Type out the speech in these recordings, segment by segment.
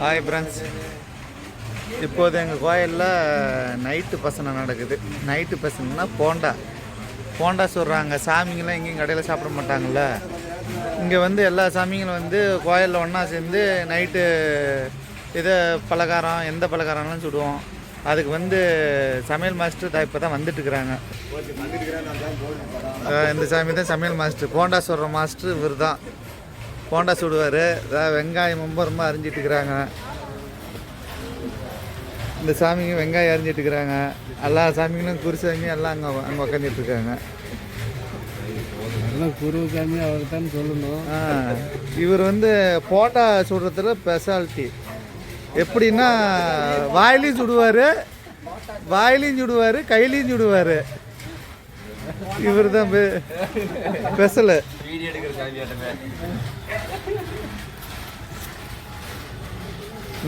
Hi friends இப்போது எங்கள் கோயிலில் நைட்டு பசனை நடக்குது. நைட்டு பசங்கன்னா போண்டா. போண்டா சொல்கிறாங்க சாமிங்கெல்லாம் எங்கேயும் கடையில் சாப்பிட மாட்டாங்கல்ல. இங்கே வந்து எல்லா சாமிங்களும் வந்து கோயிலில் ஒன்றா சேர்ந்து நைட்டு இதை பலகாரம் எந்த பலகாரம்லாம் சுடுவோம். அதுக்கு வந்து சமையல் மாஸ்டர் தான் இப்போ தான் வந்துட்டுருக்குறாங்க. இந்த சாமி தான் சமையல் மாஸ்டர் போண்டா சுடுற மாஸ்டர் இவர் தான் போண்டா சுடுவார். அதாவது வெங்காயம் ரொம்ப ரொம்ப அரிஞ்சிட்டு இருக்கிறாங்க இந்த சாமிங்க வெங்காயம் அரிஞ்சிட்டு இருக்கிறாங்க எல்லா சாமிங்களும் குருசாமி எல்லாம் அங்கே அங்கே உக்காந்துட்டு இருக்காங்க எல்லாம் குருசாமி அவர் தான் சொல்லணும். ஆ, இவர் வந்து போண்டா சுடுறதுல ஸ்பெஷாலிட்டி எப்படின்னா வாயிலையும் சுடுவார் வாயிலையும் சுடுவார் கையிலையும் சுடுவார். இவர் தான் ஸ்பெஷலு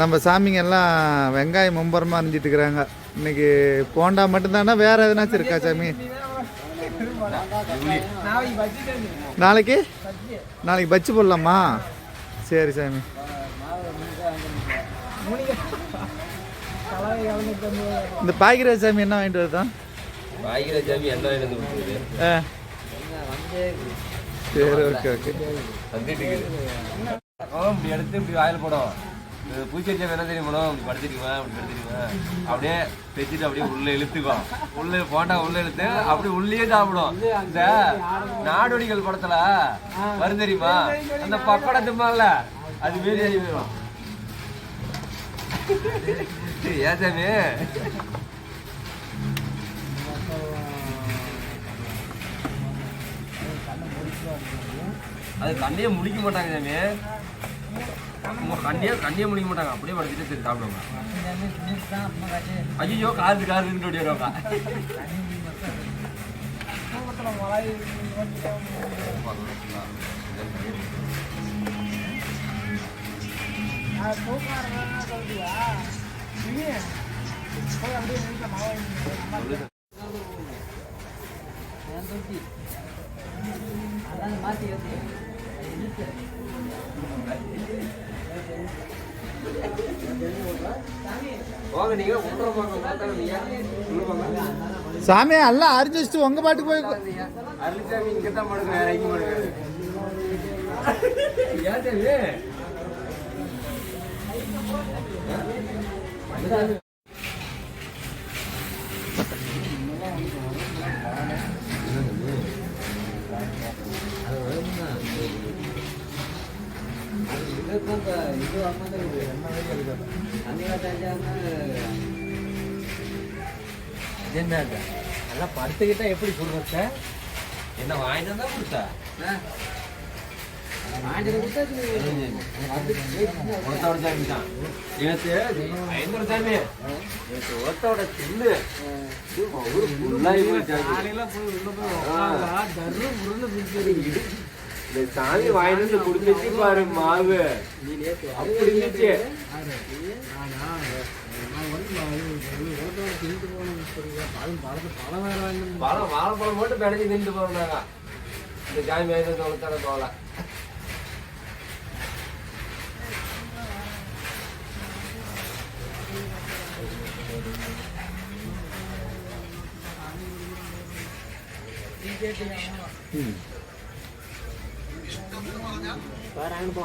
நம்ம சாமிங்க எல்லாம் வெங்காயம் மும்பரமாக அரிஞ்சிட்டு இருக்கிறாங்க இன்னைக்கு போண்டா மட்டும்தானா? வேற எதனாச்சும் இருக்கா சாமி? நாளைக்கு? நாளைக்கு பஜ்ஜி போடலாமா? சரி சாமி. இந்த பாக்கிராஜ் சாமி என்ன வாங்கிட்டு வருதான் சாமி என்ன வாங்கிட்டு ஆ. சரி ஓகே ஓகே. வந்துட்டு இந்த என்ன தெரியும்? போடும் இப்படி அப்படியே தைச்சிட்டு அப்படியே உள்ள இழுத்துக்கும். உள்ள போண்டா உள்ள இழுத்து அப்படியே உள்ளே சாப்பிடும். இந்த நாடோடிகள் படத்துல வரும் தெரியுமா? அந்த பக்கோடா திம்பால அது மீறி ஆகி போயிடும் ஏன் சாமி? அது கண்ணையே முடிக்க மாட்டாங்க சாமி. சும்மா கண்ணையே கண்ணையே முழிக்க மாட்டாங்க. அப்படியே படுத்துட்டு சரி சாப்பிடுவாங்க. ஐயோ காது காதுன்னு ஓடி வருவாங்க சாமி எல்லாம் அரிஞ்சு வச்சுட்டு உங்கள் பாட்டுக்கு போய் அருள்சாமி இங்க தான் படுக்க வேற எங்கேயும் படுக்காது என்ன? எல்லாம் படுத்துக்கிட்டா எப்படி சொல்றது என்ன வாங்கிட்டு வந்தா கொடுத்தா ஒருத்தோட சாமி தான் நேத்து ஐநூறு சாமி நேத்து ஒருத்தோட சில்லு ஒரு ஃபுல்லா இவங்க சாமி இந்த சாமி வாங்கிட்டு வந்து குடிச்சிச்சு பாரு மாவு. அப்படி இருந்துச்சு. பழம் வாழைப்பழம் மட்டும் பிணைஞ்சு நின்று போறாங்க இந்த சாமி வாங்கிட்டு പാരായണ പോ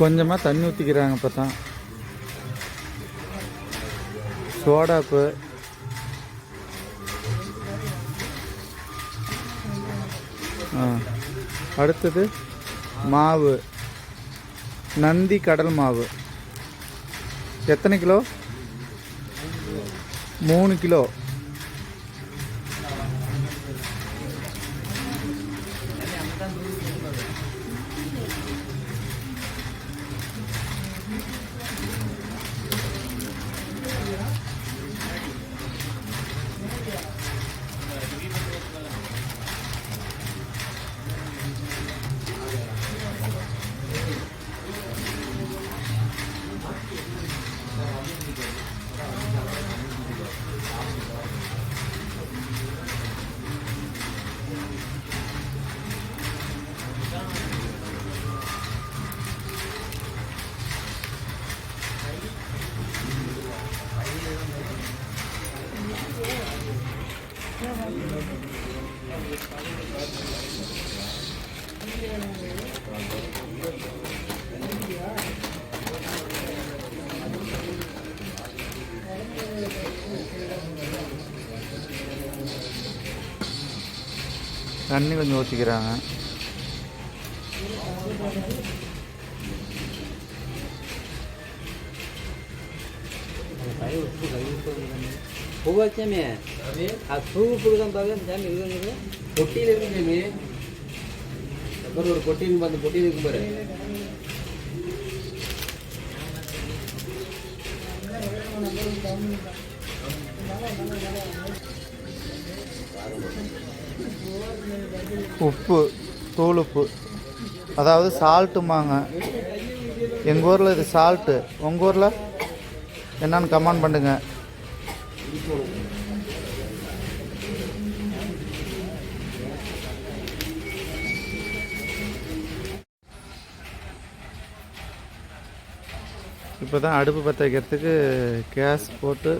கொஞ்சமாக தண்ணி ஊற்றிக்கிறாங்க இப்போ தான் சோடாப்பு அடுத்தது மாவு. நந்தி கடல் மாவு. எத்தனை கிலோ? மூணு கிலோ. தண்ணி கொஞ்சம் ஊற்றிக்கிறாங்க பூவாச்சாமி அது பூ புடுதான் பார்க்க சாமி இருக்குங்க பொட்டியில் இருக்கு சாமி. அப்புறம் ஒரு பொட்டி அந்த பொட்டியில் இருக்கும் பாரு. உப்பு தூள் உப்பு அதாவது சால்ட்டுமாங்க எங்கள் ஊரில் இது சால்ட்டு உங்கள் ஊரில்? என்னன்னு கமெண்ட் பண்ணுங்க. இப்போ தான் அடுப்பு பற்ற வைக்கிறதுக்கு கேஸ் போட்டு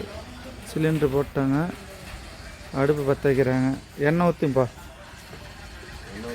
சிலிண்டர் போட்டாங்க. அடுப்பு பற்ற வைக்கிறாங்க. எண்ணெய் ஊற்றிப்பா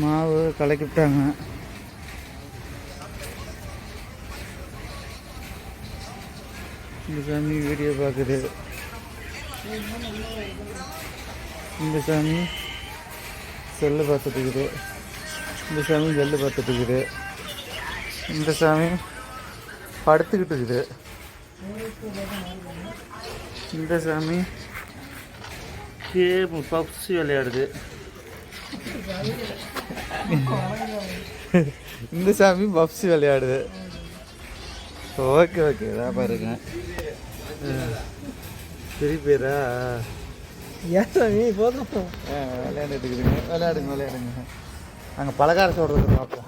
மாவு கலக்கி விட்டாங்க. இந்த சாமி வீடியோ பார்க்குது இந்த சாமி செல்லு பார்த்துட்டு இருக்குது இந்த சாமி செல்லு பார்த்துட்டு இருக்குது இந்த சாமி படுத்துக்கிட்டு இருக்குது இந்த சாமி. கேம் பப்ஸி விளையாடுது. இந்த சாமி பப்ஸி விளையாடுது. ஓகே ஓகே இதான் பாருங்க. பெரிய பேரா ஏன் சாமி போதும். விளையாண்டுட்டு இருக்குதுங்க. விளையாடுங்க விளையாடுங்க. நாங்கள் பலகாரம் சொல்கிறது பார்ப்போம்.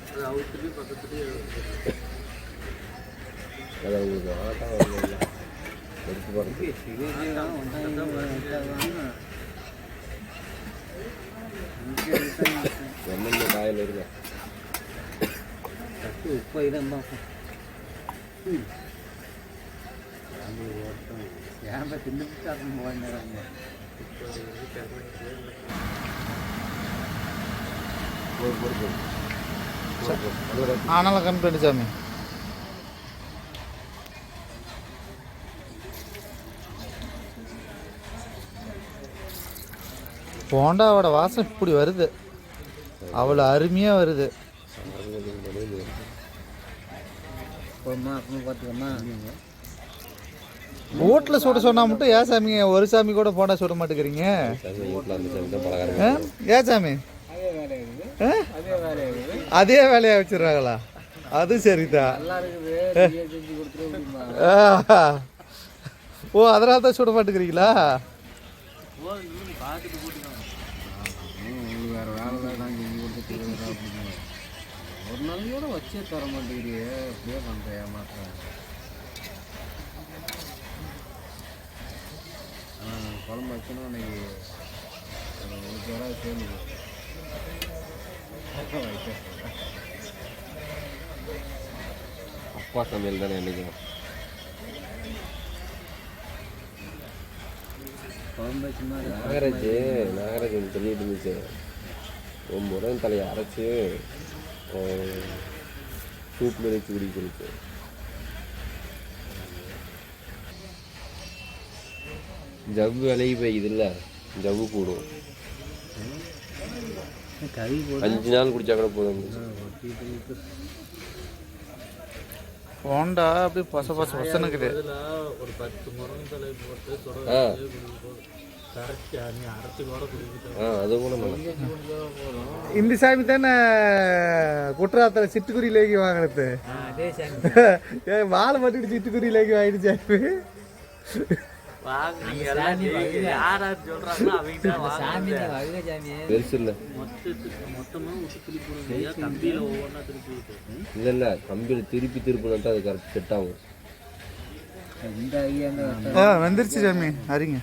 அது அவுத்துலேயும் பக்கத்துலேயே அது உங்களுக்கு ஆட்டம் வரல எடுத்து காயில் இருங்க உப்பு இதான் பார்ப்போம் ஏன் தின்னுட்டு அப்புறம் போவாங்க ஒரு பொறுப்பு ஆனால் கம்ப்ளைண்ட் சாமி. போண்டாவோட வாசம் இப்படி வருது. அவ்வளோ அருமையாக வருது. வீட்டில் சுட சொன்னால் மட்டும் ஏன் சாமிங்க ஒரு சாமி கூட போண்டா சுட மாட்டேங்கிறீங்க? ஏன் சாமி? அதே வேலையை வச்சிடறாங்களா அது சரிதான். ஓ அதனால தான் சுட மாட்டேங்கிறீங்களா வேறு வேலை ஒரு நாளைக்கு கூட வச்சே தர மாட்டேங்கிறியே அப்படியே பண்ணுறேன் ஏமாத்துறேன் ஆ குழம்பு வச்சுன்னா அன்னைக்கு ஒரு பேராக சேர்ந்து அப்பா சமையல் தானே என்னைக்கும் குழம்பு நாகராஜ் நாகராஜ் ஒன்று சொல்லிட்டு இருந்துச்சு. ஒரு முறை தலையை அரைச்சி சூப்பில் வச்சு குடிக்கிறது ஜவ்வு விலகி போய் இதில் ஜவ்வு கூடும். அஞ்சு நாள் குடிச்சா கூட போதும் போண்டா அப்படியே பச பச பசனுக்குது ஆ அது கூட நல்லா இந்த சாமி தானே குற்றாலத்தில் சிட்டுக்குருவிலேக்கு வாங்கினது அதே சாமி ஏ வாழை மட்டும் சிட்டுக்குருவிலேக்கு வாங்கிட்டு சாமி இல்லை இல்லை. கம்பியில் திருப்பி திருப்பினா தான் அது கரெக்ட் செட் ஆகும். இந்த ஐயா ஆ வந்துருச்சு சாமி. அறிங்க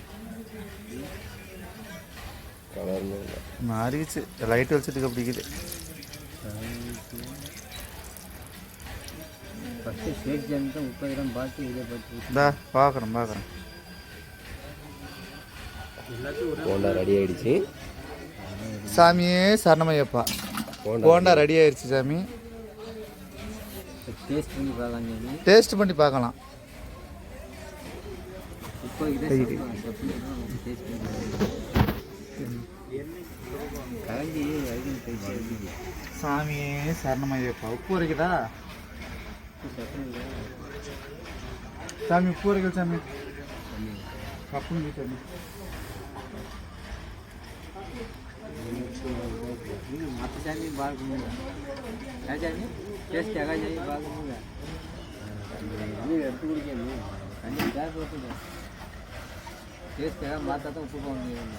மாறிடுச்சு. லைட் வச்சுட்டு பிடிக்குது ஃபஸ்ட்டு ஸ்டேட் போண்டா ரெடி ஆயிடுச்சு. சாமியே சரணமையப்பா. போண்டா ரெடி ஆயிடுச்சு சாமி. டேஸ்ட் பண்ணி பார்க்கலாம் டேஸ்ட் பண்ணி பார்க்கலாம். சாமியே சரணமையப்பா. உப்பு வரைக்குதா சாமி உப்பு வரைக்கும் சாமி. கப்புங்க சாமி. மற்ற சாமி பார்க்கணுங்க ஏன் சாமி டேஸ்ட் எகா சாமி பார்க்கணுங்க நீ எடுத்து குடிக்கணும் தண்ணி கேஸ் ஊற்றுங்க டேஸ்ட் எகா பார்த்தா தான் உப்பு போக முடியும்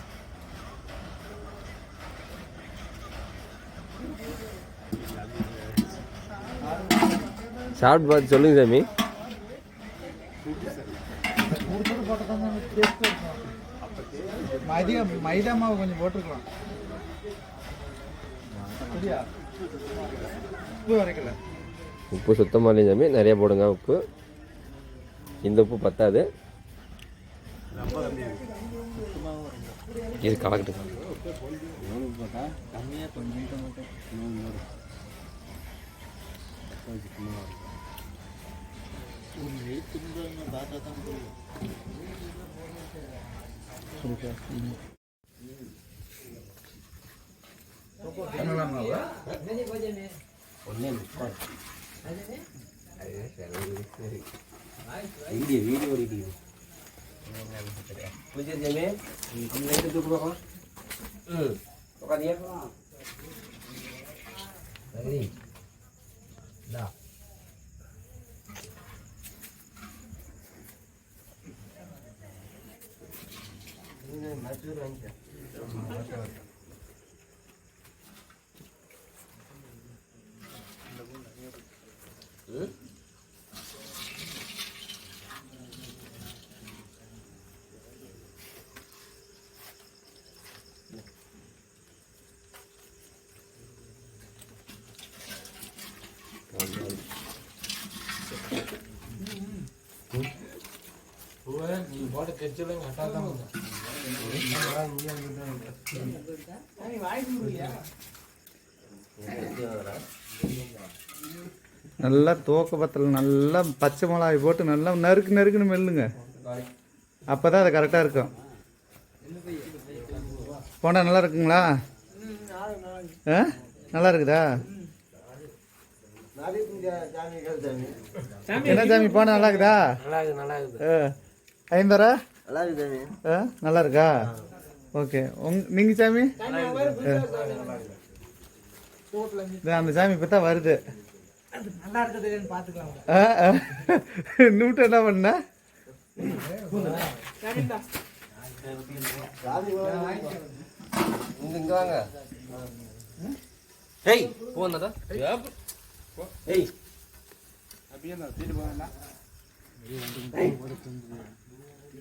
சாப்பிட்டு பார்த்து சொல்லுங்க சாமி. மதியம் மைதா மாவு கொஞ்சம் போட்டுருக்கலாம் சரியா உப்பு சுத்தமாக இல்லைங்க சாமி. நிறைய போடுங்க உப்பு. இந்த உப்பு பத்தாது. இது கலக்கட்டு நூறு போட்டால் கம்மியாக கொஞ்சம் மட்டும் நூறு நூறு ஒன்றே முக்கால் வீடியோ வீடியோ ஓடிட்டு பூஜை ஜமே லைட்டு தூக்கு பார்க்கலாம் ம் உட்காந்தியா சரி இந்தா மசூர் வாங்கிட்டேன் நல்லா தூக்க பத்தில் நல்லா பச்சை மிளகாய் போட்டு நல்லா நறுக்கு நறுக்குன்னு மெல்லுங்க. அப்போ தான் அது கரெக்டாக இருக்கும். போண்டா நல்லா இருக்குங்களா? ஆ? நல்லா இருக்குதா? என்ன சாமி போண்டா நல்லா இருக்குதா? நல்லா இருக்குது நல்லா இருக்குது. ஆ. ஐம்பரா நல்லா இருக்கா ஓகே. உங் நீங்கள் சாமி? அந்த சாமி இப்போ தான் வருது. நூட்டு என்ன பண்ண? இங்க இங்க வாங்க ஏய். போனதா